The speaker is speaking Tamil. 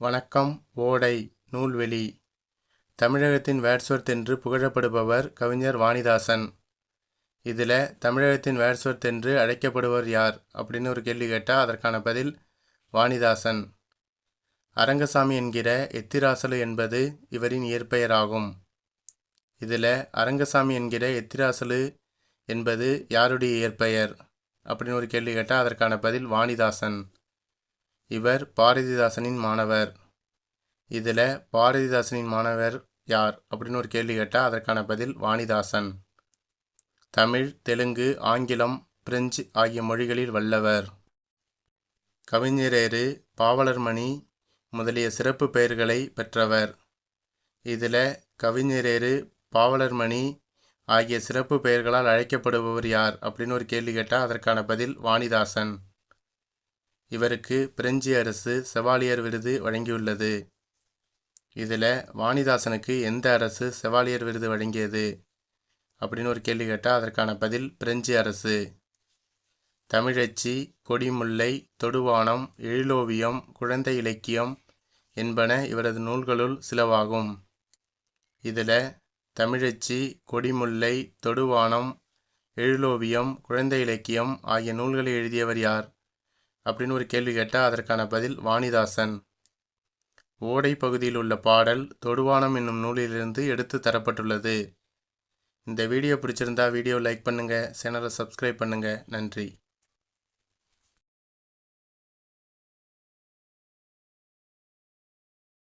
வணக்கம் ஓடை நூல்வெளி. தமிழகத்தின் வேட்ஸ்வர்த் என்று புகழப்படுபவர் கவிஞர் வாணிதாசன். இதில் தமிழகத்தின் வேட்ஸ்வர்த் என்று அழைக்கப்படுவர் யார்? அப்படின்னு ஒரு கேள்வி கேட்டால் அதற்கான பதில் வாணிதாசன். அரங்கசாமி என்கிற எத்திராசலு என்பது இவரின் இயற்பெயராகும். இதில் அரங்கசாமி என்கிற எத்திராசலு என்பது யாருடைய இயற்பெயர்? அப்படின்னு ஒரு கேள்வி கேட்டால் அதற்கான பதில் வாணிதாசன். இவர் பாரதிதாசனின் மாணவர். இதில் பாரதிதாசனின் மாணவர் யார்? அப்படின்னு ஒரு கேள்வி கேட்டால் அதற்கான பதில் வாணிதாசன். தமிழ் தெலுங்கு ஆங்கிலம் பிரெஞ்சு ஆகிய மொழிகளில் வல்லவர். கவிஞரேறு பாவலர்மணி முதலிய சிறப்பு பெயர்களை பெற்றவர். இதில் கவிஞரேறு பாவலர்மணி ஆகிய சிறப்பு பெயர்களால் அழைக்கப்படுபவர் யார்? அப்படின்னு ஒரு கேள்வி கேட்டால் அதற்கான பதில் வாணிதாசன். இவருக்கு பிரெஞ்சு அரசு செவாலியர் விருது வழங்கியுள்ளது. இதில் வாணிதாசனுக்கு எந்த அரசு செவாலியர் விருது வழங்கியது? அப்படின்னு ஒரு கேள்வி கேட்டால் அதற்கான பதில் பிரெஞ்சு அரசு. தமிழச்சி கொடிமுல்லை தொடுவானம் எழிலோவியம் குழந்தை இலக்கியம் என்பன இவரது நூல்களுள் சிலவாகும். இதில் தமிழச்சி கொடிமுல்லை தொடுவானம் எழிலோவியம் குழந்தை இலக்கியம் ஆகிய நூல்களை எழுதியவர் யார்? அப்படின்னு ஒரு கேள்வி கேட்டால் அதற்கான பதில் வாணிதாசன். ஓடை பகுதியில் உள்ள பாடல் தொடுவானம் என்னும் நூலிலிருந்து எடுத்து தரப்பட்டுள்ளது. இந்த வீடியோ பிடிச்சிருந்தா வீடியோ லைக் பண்ணுங்கள் சேனலை சப்ஸ்கிரைப் பண்ணுங்கள் நன்றி.